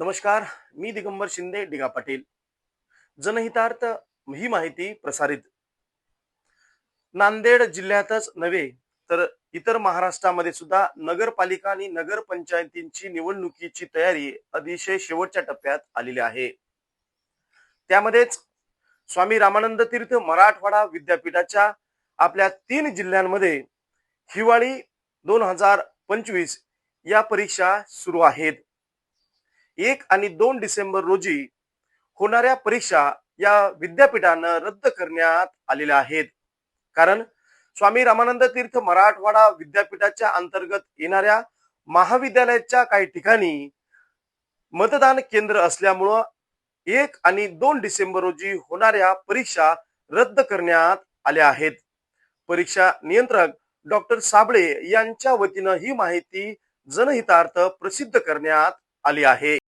नमस्कार मी दिगंबर शिंदे डिगा पाटील. जनहितार्थ ही माहिती प्रसारित. नांदेड जिल्ह्यातच नव्हे तर इतर महाराष्ट्रामध्ये सुद्धा नगरपालिका आणि नगरपंचायतींची निवडणुकीची तयारी अतिशय शेवटच्या टप्प्यात आलेली आहे. त्यामध्येच स्वामी रामानंद तीर्थ मराठवाडा विद्यापीठाच्या आपल्या तीन जिल्ह्यांमध्ये हिवाळी दोन हजार पंचवीस या परीक्षा सुरू आहेत. एक आणि दोन डिसेंबर रोजी होणाऱ्या परीक्षा या विद्यापीठानं रद्द करण्यात आलेल्या आहेत. कारण स्वामी रामानंद तीर्थ मराठवाडा विद्यापीठाच्या अंतर्गत येणाऱ्या महाविद्यालयाच्या काही ठिकाणी मतदान केंद्र असल्यामुळं एक आणि दोन डिसेंबर रोजी होणाऱ्या परीक्षा रद्द करण्यात आल्या आहेत. परीक्षा नियंत्रक डॉक्टर साबळे यांच्या वतीनं ही माहिती जनहितार्थ प्रसिद्ध करण्यात आली आहे.